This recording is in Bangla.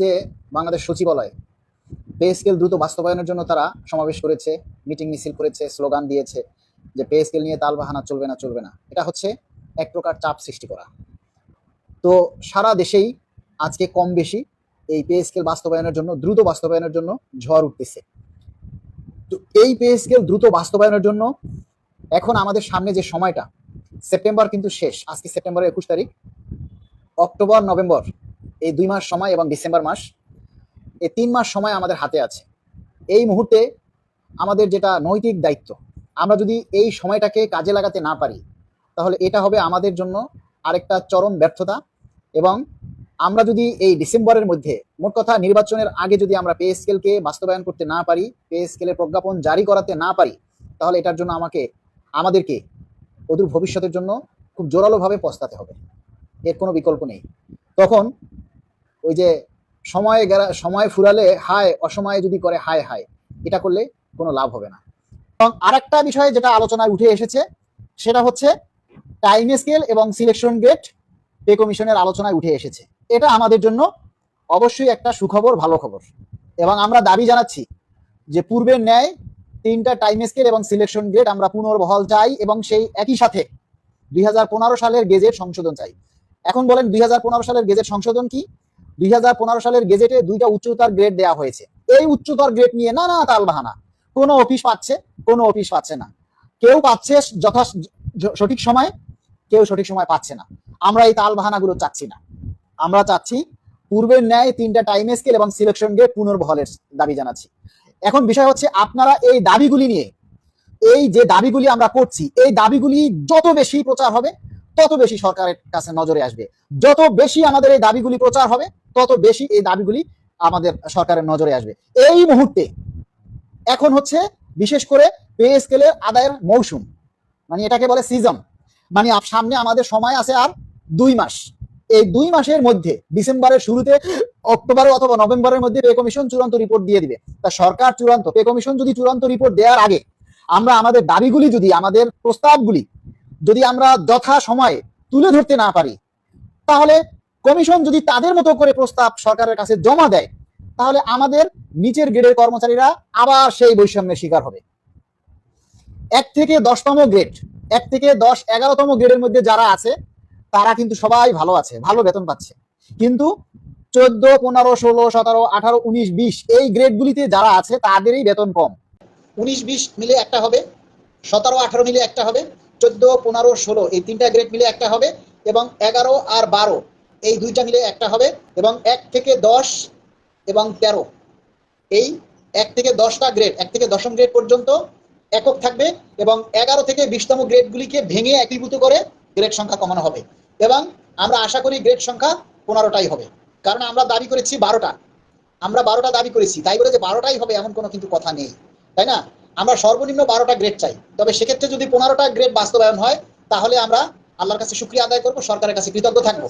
যে বাংলাদেশ সচিবালয় পে স্কেল দ্রুত বাস্তবায়নের জন্য তারা সমাবেশ করেছে, মিটিং মিছিল করেছে, স্লোগান দিয়েছে যে পে স্কেল নিয়ে তাল বাহানা চলবে না চলবে না। এটা হচ্ছে এক প্রকার চাপ সৃষ্টি করা। তো সারা দেশেই আজকে কম বেশি এই পে স্কেল বাস্তবায়নের জন্য, দ্রুত বাস্তবায়নের জন্য ঝড় উঠতেছে। তো এই পে স্কেল দ্রুত বাস্তবায়নের জন্য এখন আমাদের সামনে যে সময়টা, সেপ্টেম্বর কিন্তু শেষ। আজকে সেপ্টেম্বরের একুশ তারিখ, অক্টোবর, নভেম্বর এই দুই মাস সময় এবং ডিসেম্বর মাস, এই তিন মাস সময় আমাদের হাতে আছে। এই মুহূর্তে আমাদের যেটা নৈতিক দায়িত্ব, আমরা যদি এই সময়টাকে কাজে লাগাতে না পারি, তাহলে এটা হবে আমাদের জন্য আরেকটা চরম ব্যর্থতা এবং আমরা যদি এই ডিসেম্বরের মধ্যে, মোট কথা নির্বাচনের আগে যদি আমরা পে স্কেলকে বাস্তবায়ন করতে না পারি, পে স্কেলের প্রজ্ঞাপন জারি করাতে না পারি, তাহলে এটার জন্য আমাকে, আমাদেরকে অদূর ভবিষ্যতের জন্য খুব জোরালোভাবে পস্তাতে হবে। এর কোনো বিকল্প নেই। তখন ওই যে সময় সময় ফুরালে হায়, অসময়ে যদি করে হায় হায়। এটা করলে কোনো লাভ হবে না। এবং আরেকটা বিষয় যেটা আলোচনায় উঠে এসেছে, সেটা হচ্ছে টাইম স্কেল এবং সিলেকশন গেট পে কমিশনের আলোচনায় উঠে এসেছে। এটা আমাদের জন্য অবশ্যই একটা সুখবর, ভালো খবর। এবং আমরা দাবি জানাচ্ছি যে পূর্বের ন্যায় তিনটা টাইম স্কেল এবং সিলেকশন গেট আমরা পুনর্বহাল চাই এবং সেই একই সাথে দুই হাজার পনেরো সালের গেজেট সংশোধন চাই। এখন বলেন দুই হাজার পনেরো সালের গেজেট সংশোধন কি? দুই সালের গেজেটে দুইটা উচ্চতর গ্রেড দেওয়া হয়েছে। এই উচ্চতর গ্রেড নিয়ে না না তাল বাহানা কোনো অফিস পাচ্ছে, কোনো অফিস পাচ্ছে না। কেউ পাচ্ছে যথা সঠিক সময়, কেউ সঠিক সময় পাচ্ছে না। আমরা এই তাল বাহানাগুলো চাচ্ছি না। আমরা চাচ্ছি পূর্বের ন্যায় তিনটা টাইম স্কেল এবং সিলেকশন গ্রেড পুনর্বহলের দাবি জানাচ্ছি। এখন বিষয় হচ্ছে আপনারা এই দাবিগুলি নিয়ে, এই যে দাবিগুলি আমরা করছি, এই দাবিগুলি যত বেশি প্রচার হবে তত বেশি সরকারের কাছে নজরে আসবে। যত বেশি আমাদের এই দাবিগুলি প্রচার হবে, তত বেশি এই দাবিগুলি আমাদের সরকারের নজরে আসবে। এই মুহূর্তে এখন হচ্ছে বিশেষ করে পে স্কেলের আদায়ের মৌসুম মানে এটাকে বলে সিজন মানে সামনে আমাদের সময় আছে আর দুই মাস। এই দুই মাসের মধ্যে ডিসেম্বরের শুরুতে অক্টোবরে অথবা নভেম্বরের মধ্যে পে কমিশন চূড়ান্ত রিপোর্ট দিয়ে দিবে। তা সরকার চূড়ান্ত, পে কমিশন যদি চূড়ান্ত রিপোর্ট দেওয়ার আগে আমরা আমাদের দাবিগুলি যদি, আমাদের প্রস্তাবগুলি যদি আমরা যথা সময়ে তুলে ধরতে না পারি, তাহলে কমিশন যদি তাদের মতো করে প্রস্তাব সরকারের কাছে জমা দেয়, তাহলে আমাদের নিচের গ্রেডের কর্মচারীরা আবার সেই বৈষম্যের শিকার হবে। এক থেকে দশতম গ্রেড, এক থেকে দশ এগারোতম গ্রেডের মধ্যে যারা আছে, তারা কিন্তু সবাই ভালো আছে, ভালো বেতন পাচ্ছে। কিন্তু চোদ্দ, পনেরো, ষোলো, সতেরো, আঠারো, উনিশ, বিশ এই গ্রেডগুলিতে যারা আছে, তাদেরই বেতন কম। উনিশ, বিশ মিলে একটা হবে, সতেরো, আঠারো মিলে একটা হবে চোদ্দ, পনেরো, ষোলো, এই তিনটা গ্রেড মিলে একটা হবে এবং এগারো আর বারো, এই দুইটা মিলে একটা হবে এবং এক থেকে দশ এবং তেরো, এই এক থেকে দশটা গ্রেড এক থেকে দশম গ্রেড পর্যন্ত একক থাকবে এবং এগারো থেকে বিশতম গ্রেডগুলিকে ভেঙে একীভূত করে গ্রেড সংখ্যা কমানো হবে এবং আমরা আশা করি গ্রেড সংখ্যা পনেরোটাই হবে, কারণ আমরা দাবি করেছি বারোটা, আমরা বারোটা দাবি করেছি, তাই বলে যে বারোটাই হবে এমন কোনো কিন্তু কথা নেই, তাই না? আমরা সর্বনিম্ন বারোটা গ্রেড চাই। তবে সেক্ষেত্রে যদি পনেরোটা গ্রেড বাস্তবায়ন হয়, তাহলে আমরা আল্লাহর কাছে শুক্রিয়া আদায় করব, সরকারের কাছে কৃতজ্ঞ থাকব।